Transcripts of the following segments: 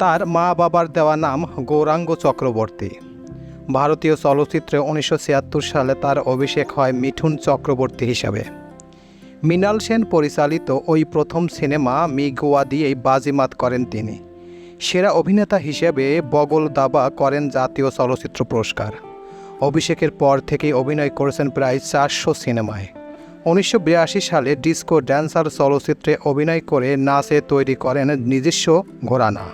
তার মা বাবার দেওয়া নাম গৌরাঙ্গ চক্রবর্তী। ভারতীয় চলচ্চিত্রে উনিশশো ছিয়াত্তর সালে তার অভিষেক হয় মিঠুন চক্রবর্তী হিসাবে। মৃণাল সেন পরিচালিত ওই প্রথম সিনেমা মি গোয়া দিয়েই বাজিমাত করেন তিনি। সেরা অভিনেতা হিসেবে বগল দাবা করেন জাতীয় চলচ্চিত্র পুরস্কার। অভিষেকের পর থেকেই অভিনয় করেছেন প্রায় চারশো সিনেমায়। উনিশশো বিরাশি সালে ডিস্কো ড্যান্সার চলচ্চিত্রে অভিনয় করে নাচে তৈরি করেন নিজস্ব ঘোরানা।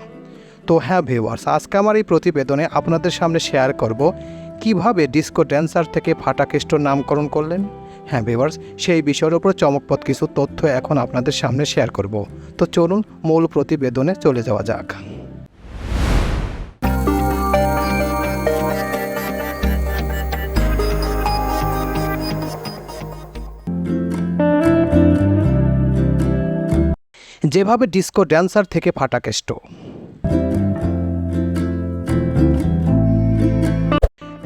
তো হ্যাঁ ভিউয়ার্স আজকে আমার এই প্রতিবেদনে আপনাদের সামনে শেয়ার করব কীভাবে ডিস্কো ড্যান্সার থেকে ফাটাকেষ্টর নামকরণ করলেন। হ্যাঁ ভিউয়ার্স সেই বিষয়ের উপর চমকপথ কিছু তথ্য এখন আপনাদের সামনে শেয়ার করব। তো চলুন মূল প্রতিবেদনে চলে যাওয়া যাক। যেভাবে ডিস্কো ড্যান্সার থেকে ফাটাকেষ্ট।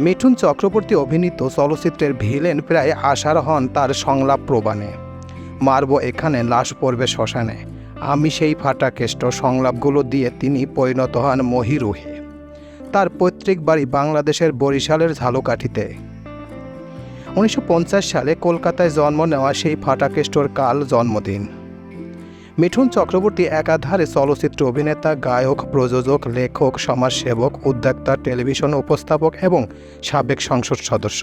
মিঠুন চক্রবর্তী অভিনীত চলচ্চিত্রের ভিলেন প্রায় আশার হন তার সংলাপ প্রবাণে। মারব এখানে লাশ পড়বে শ্মশানে। আমি সেই ফাটাকেষ্ট সংলাপগুলো দিয়ে তিনি পরিণত হন মহিরুহে। তার পৈতৃক বাড়ি বাংলাদেশের বরিশালের ঝালকাঠিতে। উনিশশো পঞ্চাশ সালে কলকাতায় জন্ম নেওয়া সেই ফাটাকেষ্টর কাল জন্মদিন। মিঠুন চক্রবর্তী একাধারে চলচ্চিত্র অভিনেতা, গায়ক, প্রযোজক, লেখক, সমাজসেবক, উদ্যোক্তা, টেলিভিশন উপস্থাপক এবং সাবেক সংসদ সদস্য।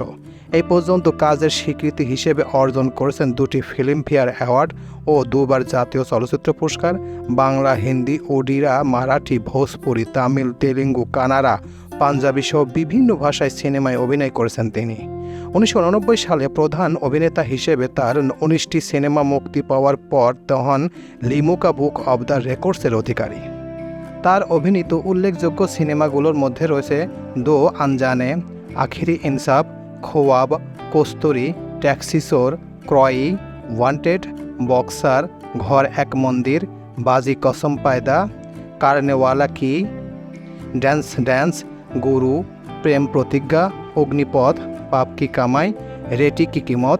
এই পর্যন্ত কাজের স্বীকৃতি হিসেবে অর্জন করেছেন দুটি ফিল্মফেয়ার অ্যাওয়ার্ড ও দুবার জাতীয় চলচ্চিত্র পুরস্কার, বাংলা, হিন্দি, ওডিরা, মারাঠি, ভোজপুরি, তামিল তেলেঙ্গু কানাড়া পাঞ্জাবি সহ বিভিন্ন ভাষায় সিনেমায় অভিনয় করেছেন তিনি। উনিশশো উননব্বই সালে প্রধান অভিনেতা হিসেবে তার উনিশটি সিনেমা মুক্তি পাওয়ার পর তখন লিমুকা বুক অব দ্য রেকর্ডসের অধিকারী। তার অভিনীত উল্লেখযোগ্য সিনেমাগুলোর মধ্যে রয়েছে দো আনজানে, আখিরি ইনসাফ, খোয়াব, কস্তুরি, ট্যাক্সি চোর, ক্রয়ি, ওয়ান্টেড, বক্সার, ঘর এক মন্দির, বাজি কসম পায়দা, কারনেওয়ালা কি, ড্যান্স ড্যান্স গুরু, প্রেম প্রতিজ্ঞা, অগ্নিপথ, পাপ কি কামাই, রেটি কি কিমত?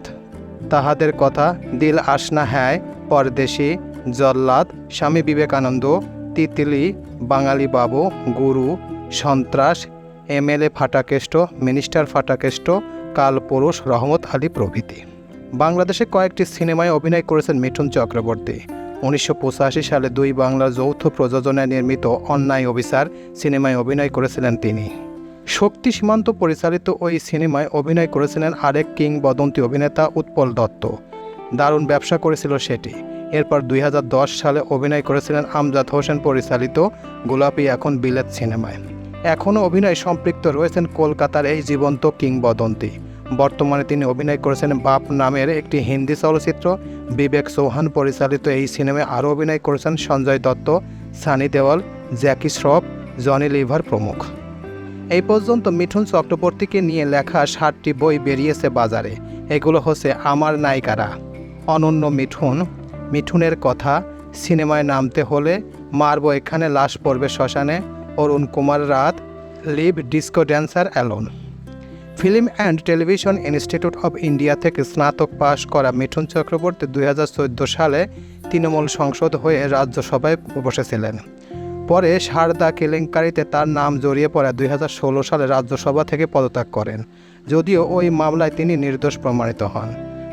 তাহাদের কথা দিল আসনা হ্যায়, পরদেশি, জল্লাদ, স্বামী বিবেকানন্দ, তিতলি, বাঙালি বাবু, গুরু, সন্ত্রাস, এমএলএ ফাটাকেষ্ট, মিনিস্টার ফাটাকেষ্ট, কালপুরুষ, রহমত আলী প্রভৃতি। বাংলাদেশে কয়েকটি সিনেমায় অভিনয় করেছেন মিঠুন চক্রবর্তী। উনিশশো পঁচাশি সালে দুই বাংলার যৌথ প্রযোজনায় নির্মিত অন্যায় অভিসার সিনেমায় অভিনয় করেছিলেন তিনি। শক্তি সীমান্ত পরিচালিত ওই সিনেমায় অভিনয় করেছিলেন আরেক কিংবদন্তি অভিনেতা উৎপল দত্ত। দারুণ ব্যবসা করেছিল সেটি। এরপর দুই হাজার দশ সালে অভিনয় করেছিলেন আমজাদ হোসেন পরিচালিত গোলাপি এখন বিলেত সিনেমায়। এখনও অভিনয় সম্পৃক্ত রয়েছেন কলকাতার এই জীবন্ত কিংবদন্তি। বর্তমানে তিনি অভিনয় করেছেন বাপ নামের একটি হিন্দি চলচ্চিত্র, বিবেক চৌহান পরিচালিত এই সিনেমায় আরও অভিনয় করেছেন সঞ্জয় দত্ত, সানি দেওয়াল জ্যাকি শ্রফ, জনি লিভার প্রমুখ। এই পর্যন্ত মিঠুন চক্রবর্তীকে নিয়ে লেখা ষাটটি বই বেরিয়েছে বাজারে। এগুলো হচ্ছে আমার নায়িকারা, অনন্য মিঠুন, মিঠুনের কথা, সিনেমায় নামতে হলে মারব এখানে লাশ পড়বে শ্মশানে, অরুণ কুমার রাত, live disco dancer alone. Film and Television Institute of India থেকে স্নাতক পাশ করা মিঠুন চক্রবর্তী দুই হাজার চোদ্দ সালে তৃণমূল সংসদ হয়ে রাজ্যসভায় বসেছিলেন। পরে সারদা কেলেঙ্কারিতে তার নাম জড়িয়ে পড়ে দুই হাজার ষোলো সালে রাজ্যসভা থেকে পদত্যাগ করেন। যদিও ওই মামলায় তিনি নির্দোষ প্রমাণিত হন।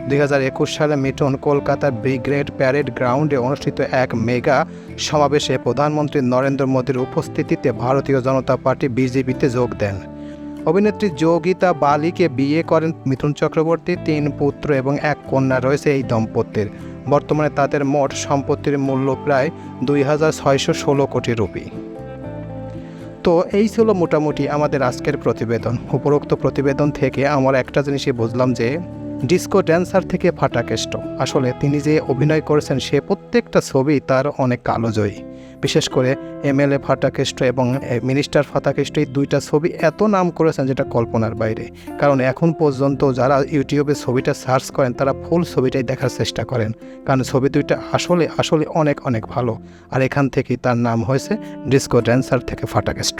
দুই হাজার একুশ সালে মিঠুন কলকাতার ব্রিগ্রেড প্যারেড গ্রাউন্ডে অনুষ্ঠিত এক মেগা সমাবেশে প্রধানমন্ত্রী নরেন্দ্র মোদীর উপস্থিতিতে ভারতীয় জনতা পার্টি বিজেপিতে যোগ দেন। অভিনেত্রী যোগিতা বালিকে বিয়ে করেন মিথুন চক্রবর্তী, তিন পুত্র এবং এক কন্যা রয়েছে এই দম্পতির। বর্তমানে তাদের মোট সম্পত্তির মূল্য প্রায় দুই হাজার ছয়শো ষোলো কোটি রুপি। তো এই ছিল মোটামুটি আমাদের আজকের প্রতিবেদন। উপরোক্ত প্রতিবেদন থেকে আমার একটা জিনিসই বুঝলাম যে, ডিস্কো ড্যান্সার থেকে ফাটাকেষ্ট আসলে তিনি যে অভিনয় করেছেন, সে প্রত্যেকটা ছবি তার অনেক কালোজয়ী বিশেষ করে এমএলএ ফাটাকেষ্ট এবং মিনিস্টার ফাটাকেষ্ট এই দুইটা ছবি এত নাম করেছেন যেটা কল্পনার বাইরে। কারণ এখন পর্যন্ত যারা ইউটিউবে ছবিটা সার্চ করেন, তারা ফুল ছবিটাই দেখার চেষ্টা করেন। কারণ ছবি দুইটা আসলে আসলে অনেক অনেক ভালো। আর এখান থেকেই তার নাম হয়েছে ডিস্কো ড্যান্সার থেকে ফাটাকেষ্ট।